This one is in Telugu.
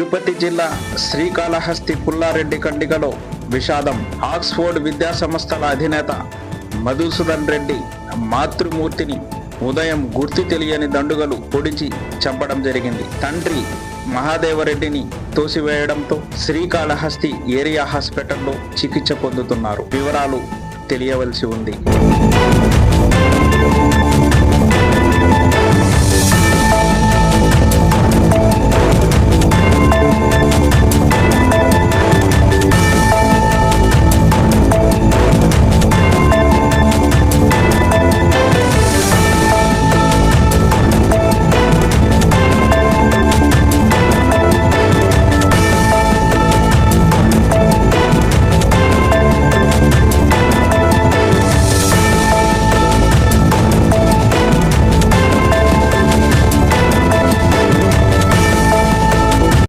తిరుపతి జిల్లా శ్రీకాళహస్తి పుల్లారెడ్డి కండిగలో విషాదం. ఆక్స్ఫోర్డ్ విద్యా సంస్థల అధినేత మధుసూదన్ రెడ్డి మాతృమూర్తిని ఉదయం గుర్తు తెలియని దండుగలు పొడిచి చంపడం జరిగింది. తండ్రి మహాదేవరెడ్డిని తోసివేయడంతో శ్రీకాళహస్తి ఏరియా హాస్పిటల్లో చికిత్స పొందుతున్నారు. వివరాలు తెలియవలసి ఉంది.